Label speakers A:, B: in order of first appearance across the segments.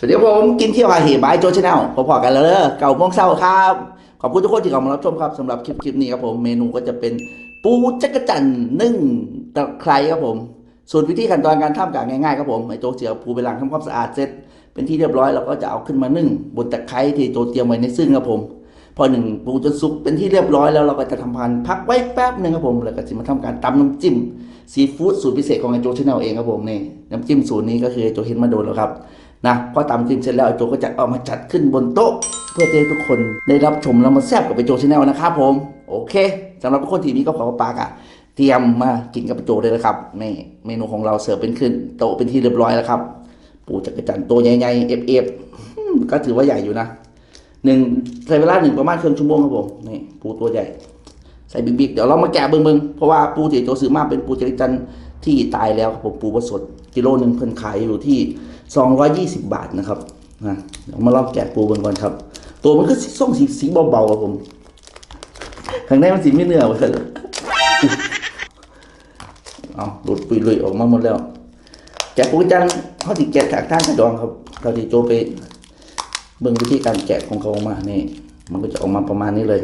A: สวัสดีครับผมกินเที่ยวหาเหบายโจชแนลพอๆกันแล้วเด้อเก่าโมงเศร้าครับ ขอบคุณทุกคนที่เข้ามารับชมครับสำหรับคลิปคลิปนี้ครับผมเมนูก็จะเป็นปูจักรจันนึ่งตะไคร้ครับผม ส่วนวิธีขั้นตอนการทำก็ง่ายๆครับผมไอ้โจเจียวปูไปล้างทำความสะอาดเสร็จเป็นที่เรียบร้อยเราก็จะเอาขึ้นมานึ่งบนตะไคร้ที่โจเตรียมไว้ในซึ่งครับผม พอหนึ่งปูจนสุกเป็นที่เรียบร้อยแล้วเราก็จะทำพันพักไว้แป๊บหนึ่งครับผมแล้วก็จะมาทำการตำน้ำจิ้มซีฟู้ดสูตรพิเศษของไอโจชแนลเองครับผมนี่น้ำจิ้มสูตรนี้ก็คือโจเห็นมาโดนแล้วครับ นะพอตำจิ้มเสร็จแล้วไอโจก็จะเอามาจัดขึ้นบนโต๊ะ เพื่อให้ทุกคนได้รับชมแล้วมาแซ่บกับไอโจชแนลนะครับผม โอเคสำหรับทุกคนที่มีกระเพาะปลากอะเตรียมมากินกับไอโจเลยนะครับนี่เมนูของเราเสิร์ฟเป็นขึ้นโต๊ะเป็นที่เรียบร้อยแล้วครับ ปูจักรจันทร์ตัวใหญ่ๆเอฟเอฟก็ถือว่าใหญ่อยู่นะหนึ่งใช้เวลาหนึ่งประมาณครึ่งชั่วโมงครับผมนี่ปูตัวใหญ่ใส่บิ๊กๆเดี๋ยวเรามาแกะเบิ่งๆเพราะว่าปูที่โจซื้อมาเป็นปูจริจันทร์ที่ตายแล้วครับผมปูผสดกิโลหนึ่งเพิ่นขายอยู่ที่ 220 บาทนะครับนะเดี๋ยวมาลองแกะปูเบิ่งก่อนครับ ตัวมันก็ส้มสีสีเบาๆครับผมข้างในมันสีไม่เนื้อเว้ยเอาหลุดปุยลุยออกมาหมดแล้ว แกะปูจันทร์เขาติแกะจากท่านกระดองครับ เราที่โจไปเบิ่งวิธีการแกะของเขาออกมานี่ มันก็จะออกมาประมาณนี้เลย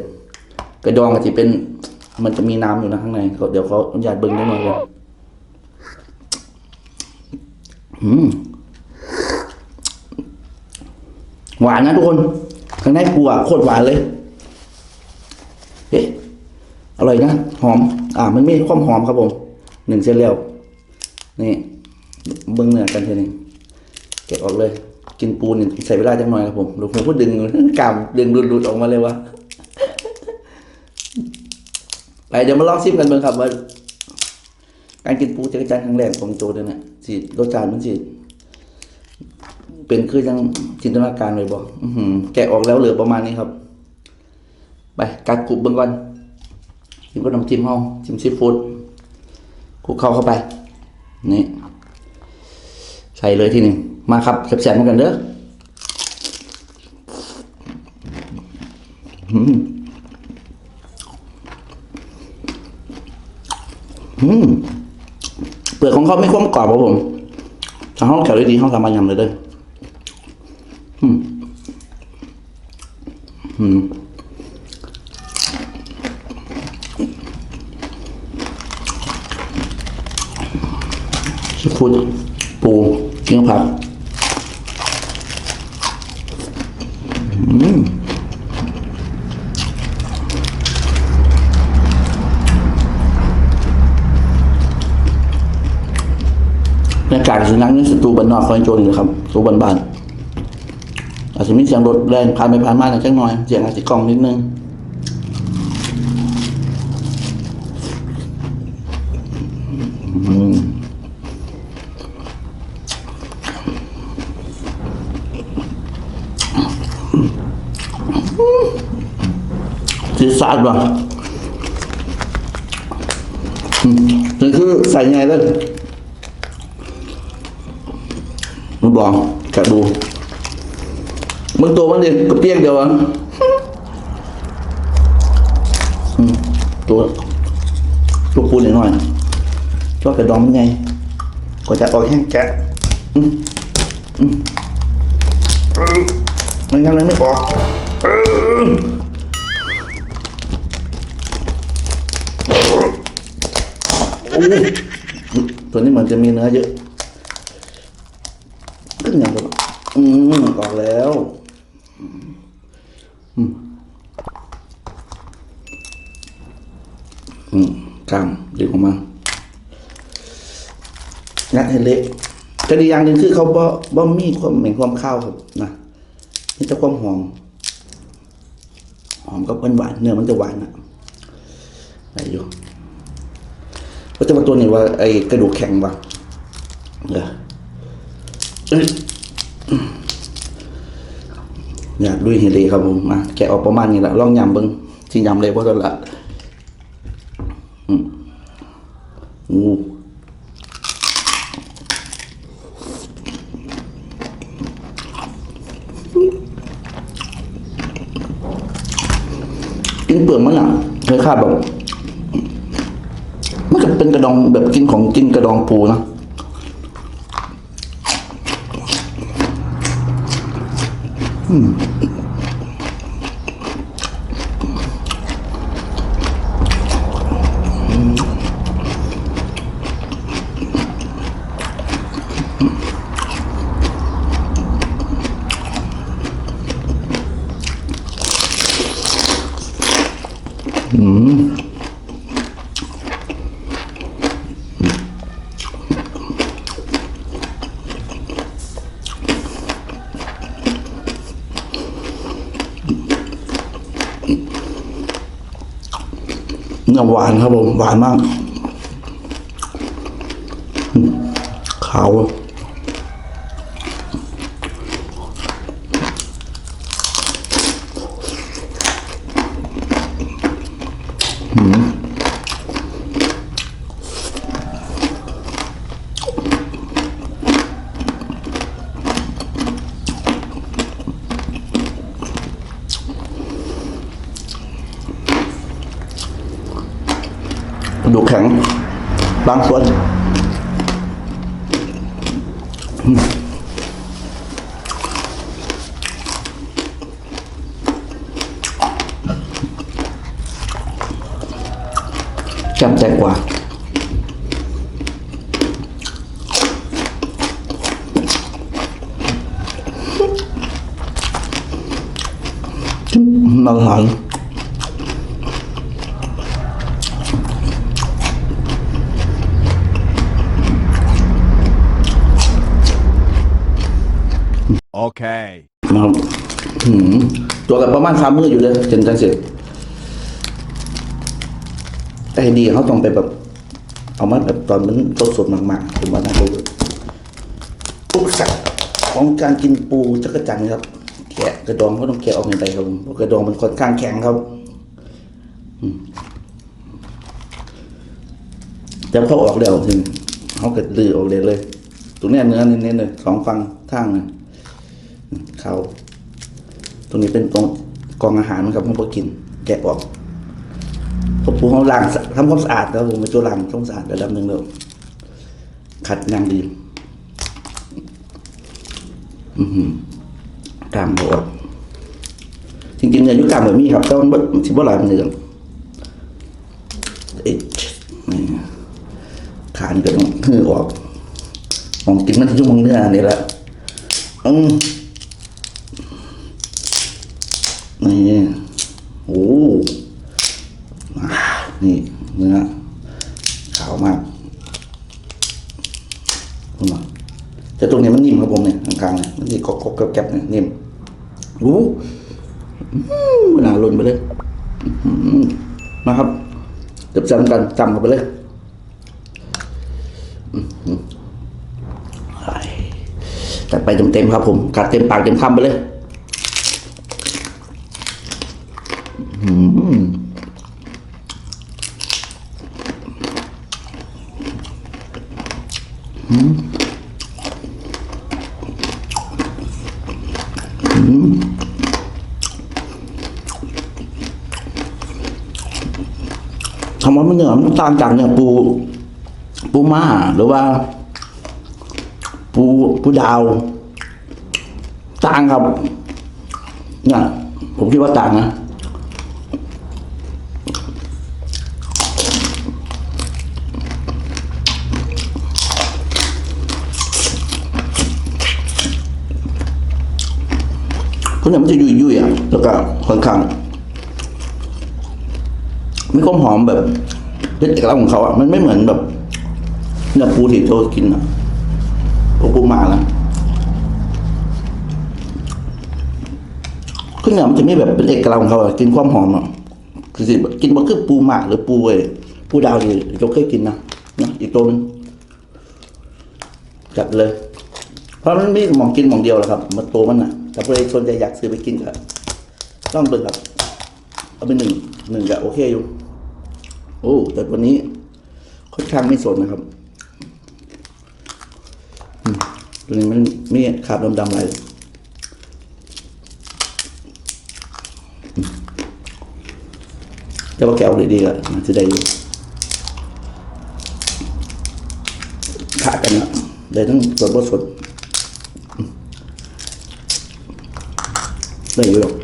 A: กระดองก็จะเป็น มันจะมีน้ำอยู่นะข้างในเขาเดี๋ยวเขาอนุญาตเบิ่งได้หน่อยเลยอืม หวานนะทุกคนข้างในปูอะโคตรหวานเลยเฮ้อร่อยนะหอม อ่า มันมีความหอมครับผมหนึ่งเส้นแล้วนี่เบิ่งเนื้อกันเท่านี้แกะออกเลย กินปูนี่ใส่เวลาจังหน่อยครับผมหลวงพ่อพูดดึงกามดึงหลุดๆออกมาเลยวะไปเดี๋ยวมาลองชิมกันเบิ่งครับว่าการกินปูจักรจันทร์ครั้งแรกของโจเนี่ยสิรสชาติมันสิ เป็นคือยังจินตนาการเลยบอกแกะออกแล้วเหลือประมาณนี้ครับ ไปกัดกรุบเบิ่งก่อนกินกับน้ำจิ้มเฮาจิ้มซีฟู้ดคลุกเข้าเข้าไป นี่ ใส่เลยทีหนึ่งมาครับแซ่บๆเหมือนกันเด้ออืมอืมเปลือกของเขาไม่ค่มกรอบครับผมถ้าห้องแถวดีห้องสามารถยำเลยเด้ออื อืมซีฟู้ดปูกินกับผักอืมบรรยากาศสุนัขนี่สตูบันนอกคอยโจรอยู่ครับสตูบันบ้าน อาจจะมีเสียงรถแรงผ่านไปผ่านมาหน่อยจังหน่อย เสียงอาจจะกล้องนิดนึงสีสันว่ะนี่คือใส่ไงแล้วมันบอกแกะดู มึงตัวมันเด็กกระเปียกเดียวอะอืมตัวตัวปูนหน่อยชอบกระดองมันไงก็จะออกแห้งแกะอืมอืมเออมันงั้นเลยไม่ออกตัวนี้เหมือนจะมีเนื้อเยอะขึ้นอย่างเดียวอืมออกแล้ว อืมอืมกล้ามดึงออกมางัดให้เละแต่ดีอย่างหนึ่งคือเขาบ่บ่มีความเหม็นความข้าวครับนะนี่จะความหอมหอมกับหวานๆเนื้อมันจะหวานนะอะไรอยู่ก็จะมาตัวนี้ว่าไอ้กระดูกแข็งปะเออ อ้ยอยากลุยเฮเลครับผมมาแกะออกประมาณนี้แหละลองยำเบิ้งจริยำเลยเพราะตอนละอืมงูกินเปลือกมันอะเคยคาดแบบมันก็เป็นกระดองแบบกินของกินกระดองปูนะ เนื้อหวานครับผม หวานมากขาว ดูแข็ง บางส่วนอืมแจ่มแจ้งกว่า อร่อย
B: Okay.
A: นะครับหืมตัวกับประมาณสามมืออยู่เลยจนจังเสร็จแต่ดีเขาต้องไปแบบ เอามาแบบตอนมันสดสดๆมากๆผมว่าน่าจะเวิร์กอุปสรรคของการกินปูจักรจันทร์ครับแกะกระดองเขาต้องแกะออกในใจครับผมเพราะกระดองมันค่อนข้างแข็งครับอืมแต่เขาออกแล้วถึงเขาเกิดลือออกเลยเลย ตรงเนี้ยเนื้อเน้นๆเลยสองฟังทางเลย เขา ตรงนี้เป็นตรงกองอาหารครับผมพอกิน แกะออกพอปูเขาล้างทำความสะอาดแล้วผมไปตัวล้างทำความสะอาดระดับหนึ่งแล้วขัดยางดี อือหือกามบออกจริงๆเนี่ยยุกลามแบบนี้ครับต่มันบ่สิบ่หลายมันเนืองเอ๊ะขานี่ก็ต้องหือออกมองกินมันที่ช่วโมงเนื้อนี่แหละอืม นี่โอ้อ่า นี่เนื้อขาวมากคุณหมอแต่ตรงนี้มันนิ่มครับผมเนี่ยกลางๆเนี่ยมันจะกรอบๆแกรบๆเนี่ยนิ่มโอ้อื้อหนาลนไปเลยมาครับจับจำกันจำเข้าไปเลยจัดไปเต็มๆครับผม กัดเต็มปากเต็มคำไปเลย คำว่ามันเหนือมันต่างจากเนี่ยปู ปูม้าหรือว่า ปูปูดาวต่างครับเนี่ยผมคิดว่าต่างนะ พราะเนี่ยมันจะยุ่ยยุ่ยอะแล้วก็ค่อนข้างมีความหอมแบบเป็นเอกลักษณ์ของเขาอะมันไม่เหมือนแบบเนื้อปูที่โตกินอะพวกปูมาล้วคือเนื้อมันจะไม่แบบเป็นเอกลักษณ์ของเขาอะกินความหอมอะคือสิกินมันคือปูหมากหรือปูเอ้ปูดาวที่เราเคยกินนะนะอีกตัวนึงจัดเลย เพราะมันมีหมองกินหมองเดียวแหละครับ มันโตมันอะ แต่พอดีคนใจอยากซื้อไปกินก็ต้องเบิ่งครับเอาไปหนึ่งหนึ่งก็โอเคอยู่ โอ้แต่วันนี้ค่อนข้างไม่สดนะครับอืมตัวนี้มันไม่ขาบดำๆอะไรอืมแต่ว่าแกเอาดีๆก็จะได้อยู่ขาดกันนะได้ทั้งสดบ่สด ได้อยู่หรอก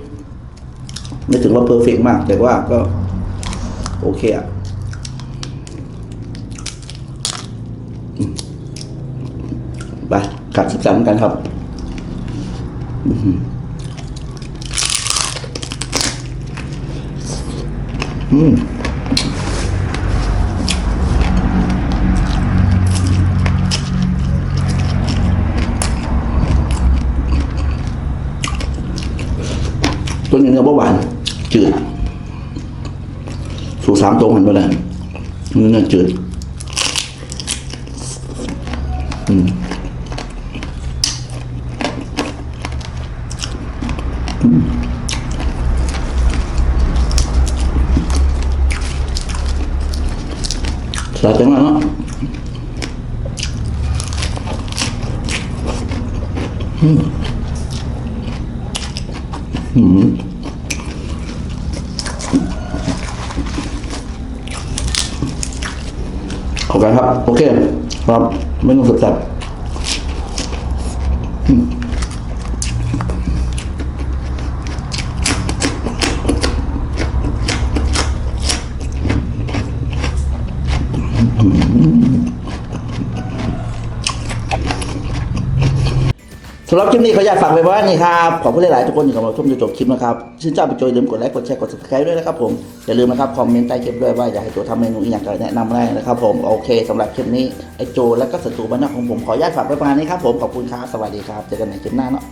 A: ไม่ถึงว่าเพอร์เฟกมาก แต่ว่าก็ โอเคอะไปกัดสิบสามกันครับอืมื้อเบาหวาน จืด สูตรสามตรงเหันไปเลยเนื้อจืด อืมสาดจังเลยเนาะอืมขอบ กันครับ โอเค ครับไม่ต้องสับ สำหรับคลิปนี้ขออยากฝากไว้ว่านี่ครับขอบคุณหลายๆทุกคนที่เข้ามาชมจนจบคลิปนะครับชื่นชอบไปจอยลืมกดไลค์กดแชร์กด subscribe ด้วยนะครับผมอย่าลืมนะครับคอมเมนต์ใต้คลิปด้วยว่าอยากให้โจทำเมนูอีกอย่างก็แนะนำได้นะครับผมโอเคสำหรับคลิปนี้ไอโจและก็ศัตรูบ้านนอกของผมขออนุญาตฝากไว้ประมาณนี้ครับผมขอบคุณครับสวัสดีครับเจอกันในคลิปหน้าเนาะ